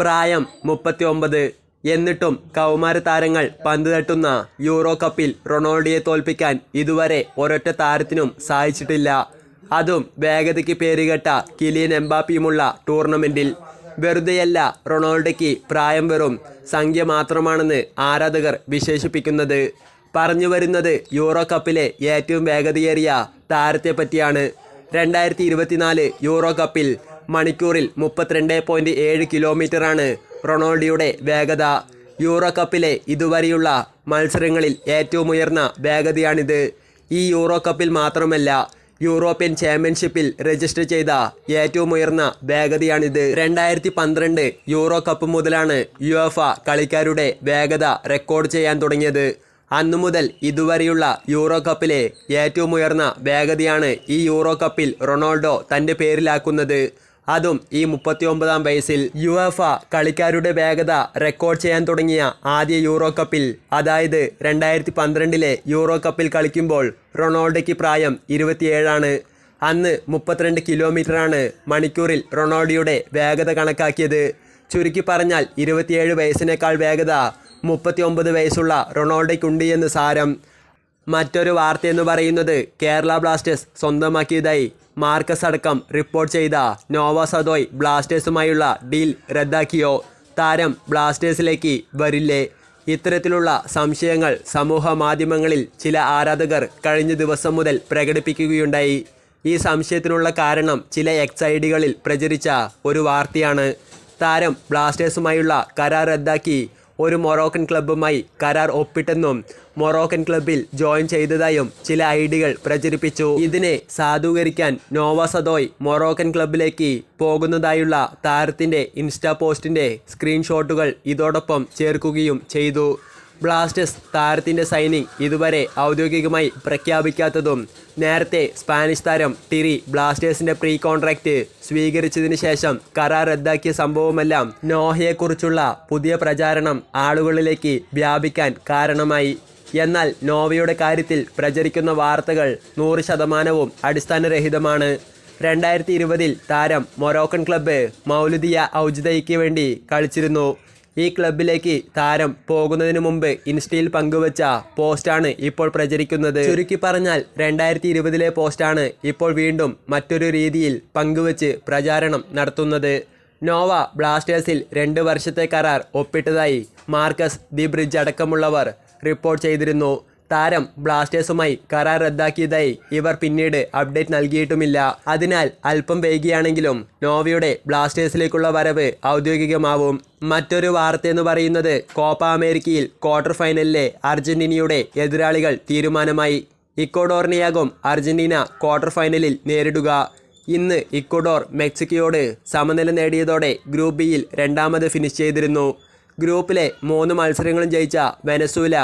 പ്രായം മുപ്പത്തി ഒമ്പത് എന്നിട്ടും കൗമാര താരങ്ങൾ പന്ത് തട്ടുന്ന യൂറോ കപ്പിൽ റൊണാൾഡോയെ തോൽപ്പിക്കാൻ ഇതുവരെ ഒരൊറ്റ താരത്തിനും സാധിച്ചിട്ടില്ല. അതും വേഗതയ്ക്ക് പേരുകെട്ട കിലിയൻ എംബാപ്പിയുമുള്ള ടൂർണമെന്റിൽ വെറുതെയല്ല റൊണാൾഡോയ്ക്ക് പ്രായം വെറും സംഖ്യ മാത്രമാണെന്ന് ആരാധകർ വിശേഷിപ്പിക്കുന്നത്. പറഞ്ഞു വരുന്നത് യൂറോ കപ്പിലെ ഏറ്റവും വേഗതയേറിയ താരത്തെ പറ്റിയാണ് രണ്ടായിരത്തി ഇരുപത്തിനാല് യൂറോ കപ്പിൽ മണിക്കൂറിൽ മുപ്പത്തിരണ്ട് പോയിന്റ് ഏഴ് കിലോമീറ്ററാണ് റൊണാൾഡോയുടെ വേഗത. യൂറോ കപ്പിലെ ഇതുവരെയുള്ള മത്സരങ്ങളിൽ ഏറ്റവും ഉയർന്ന വേഗതയാണിത്. ഈ യൂറോ കപ്പിൽ മാത്രമല്ല യൂറോപ്യൻ ചാമ്പ്യൻഷിപ്പിൽ രജിസ്റ്റർ ചെയ്ത ഏറ്റവും ഉയർന്ന വേഗതയാണിത്. രണ്ടായിരത്തി പന്ത്രണ്ട് യൂറോ കപ്പ് മുതലാണ് യു എഫ് കളിക്കാരുടെ വേഗത റെക്കോർഡ് ചെയ്യാൻ തുടങ്ങിയത്. അന്നു മുതൽ ഇതുവരെയുള്ള യൂറോ കപ്പിലെ ഏറ്റവും ഉയർന്ന വേഗതയാണ് ഈ യൂറോ കപ്പിൽ റൊണാൾഡോ തന്റെ പേരിലാക്കുന്നത്. അതും ഈ മുപ്പത്തിയൊമ്പതാം വയസ്സിൽ യു എഫ് കളിക്കാരുടെ വേഗത റെക്കോർഡ് ചെയ്യാൻ തുടങ്ങിയ ആദ്യ യൂറോ കപ്പിൽ അതായത് രണ്ടായിരത്തി പന്ത്രണ്ടിലെ യൂറോ കപ്പിൽ കളിക്കുമ്പോൾ റൊണാൾഡോയ്ക്ക് പ്രായം ഇരുപത്തിയേഴാണ്. അന്ന് മുപ്പത്തിരണ്ട് കിലോമീറ്ററാണ് മണിക്കൂറിൽ റൊണാൾഡോയുടെ വേഗത കണക്കാക്കിയത്. ചുരുക്കി പറഞ്ഞാൽ ഇരുപത്തിയേഴ് വയസ്സിനേക്കാൾ വേഗത മുപ്പത്തിയൊമ്പത് വയസ്സുള്ള റൊണാൾഡോയ്ക്കുണ്ട് എന്ന് സാരം. മറ്റൊരു വാർത്തയെന്ന് പറയുന്നത് കേരള ബ്ലാസ്റ്റേഴ്സ് സ്വന്തമാക്കിയതായി മാർക്കസ് അടക്കം റിപ്പോർട്ട് ചെയ്ത നോവ സദോയ് ബ്ലാസ്റ്റേഴ്സുമായുള്ള ഡീൽ റദ്ദാക്കിയോ? താരം ബ്ലാസ്റ്റേഴ്സിലേക്ക് വരില്ലേ? ഇത്തരത്തിലുള്ള സംശയങ്ങൾ സമൂഹ മാധ്യമങ്ങളിൽ ചില ആരാധകർ കഴിഞ്ഞ ദിവസം മുതൽ പ്രകടിപ്പിക്കുകയുണ്ടായി. ഈ സംശയത്തിനുള്ള കാരണം ചില എക്സൈഡികളിൽ പ്രചരിച്ച ഒരു വാർത്തയാണ്. താരം ബ്ലാസ്റ്റേഴ്സുമായുള്ള കരാർ റദ്ദാക്കി ഒരു മൊറോക്കൻ ക്ലബ്ബുമായി കരാർ ഒപ്പിട്ടെന്നും മൊറോക്കൻ ക്ലബ്ബിൽ ജോയിൻ ചെയ്തതായും ചില ഐഡികൾ പ്രചരിപ്പിച്ചു. ഇതിനെ സാധൂകരിക്കാൻ നോവ സദോയ് മൊറോക്കൻ ക്ലബിലേക്ക് പോകുന്നതായുള്ള താരത്തിന്റെ ഇൻസ്റ്റാ പോസ്റ്റിന്റെ സ്ക്രീൻഷോട്ടുകൾ ഇതോടൊപ്പം ചേർക്കുകയും ചെയ്തു. ബ്ലാസ്റ്റേഴ്സ് താരത്തിന്റെ സൈനിങ് ഇതുവരെ ഔദ്യോഗികമായി പ്രഖ്യാപിക്കാത്തതും നേരത്തെ സ്പാനിഷ് താരം ടിറി ബ്ലാസ്റ്റേഴ്സിന്റെ പ്രീ കോൺട്രാക്റ്റ് സ്വീകരിച്ചതിന് ശേഷം കരാർ റദ്ദാക്കിയ സംഭവമെല്ലാം നോഹയെക്കുറിച്ചുള്ള പുതിയ പ്രചാരണം ആളുകളിലേക്ക് വ്യാപിക്കാൻ കാരണമായി. എന്നാൽ നോവയുടെ കാര്യത്തിൽ പ്രചരിക്കുന്ന വാർത്തകൾ നൂറ് ശതമാനവും അടിസ്ഥാനരഹിതമാണ്. രണ്ടായിരത്തി ഇരുപതിൽ താരം മൊറോക്കൻ ക്ലബ്ബ് മൗലുദിയ ഔജിദയ്ക്ക് വേണ്ടി കളിച്ചിരുന്നു. ഈ ക്ലബിലേക്ക് താരം പോകുന്നതിന് മുമ്പ് ഇൻസ്റ്റയിൽ പങ്കുവച്ച പോസ്റ്റാണ് ഇപ്പോൾ പ്രചരിക്കുന്നത്. ചുരുക്കി പറഞ്ഞാൽ രണ്ടായിരത്തി ഇരുപതിലെ പോസ്റ്റാണ് ഇപ്പോൾ വീണ്ടും മറ്റൊരു രീതിയിൽ പങ്കുവച്ച് പ്രചാരണം നടത്തുന്നത്. നോവ ബ്ലാസ്റ്റേഴ്സിൽ രണ്ട് വർഷത്തെ കരാർ ഒപ്പിട്ടതായി മാർക്കസ് ദി ബ്രിഡ്ജ് അടക്കമുള്ളവർ റിപ്പോർട്ട് ചെയ്തിരുന്നു. താരം ബ്ലാസ്റ്റേഴ്സുമായി കരാർ റദ്ദാക്കിയതായി ഇവർ പിന്നീട് അപ്ഡേറ്റ് നൽകിയിട്ടുമില്ല. അതിനാൽ അല്പം വൈകിയാണെങ്കിലും നോവയുടെ ബ്ലാസ്റ്റേഴ്സിലേക്കുള്ള വരവ് ഔദ്യോഗികമാവും. മറ്റൊരു വാർത്ത എന്ന് പറയുന്നത് കോപ്പ അമേരിക്കയിൽ ക്വാർട്ടർ ഫൈനലിലെ അർജന്റീനയുടെ എതിരാളികൾ തീരുമാനമായി. ഇക്കോഡോറിനെയാകും അർജന്റീന ക്വാർട്ടർ ഫൈനലിൽ നേരിടുക. ഇന്ന് ഇക്കോഡോർ മെക്സിക്കോയോട് സമനില നേടിയതോടെ ഗ്രൂപ്പ് ബിയിൽ രണ്ടാമത് ഫിനിഷ് ചെയ്തിരുന്നു. ഗ്രൂപ്പിലെ മൂന്ന് മത്സരങ്ങളും ജയിച്ച വെനസൂല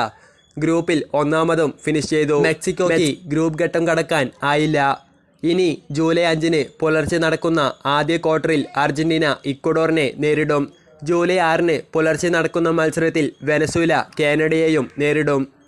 ഗ്രൂപ്പിൽ ഒന്നാമതും ഫിനിഷ് ചെയ്തു. മെക്സിക്കോയ്ക്ക് ഗ്രൂപ്പ് ഘട്ടം കടക്കാൻ ആയില്ല. ഇനി ജൂലൈ അഞ്ചിന് പുലർച്ചെ നടക്കുന്ന ആദ്യ ക്വാർട്ടറിൽ അർജന്റീന ഇക്വഡോറിനെ നേരിടും. ജൂലൈ ആറിന് പുലർച്ചെ നടക്കുന്ന മത്സരത്തിൽ വെനസുല കാനഡയെയും നേരിടും.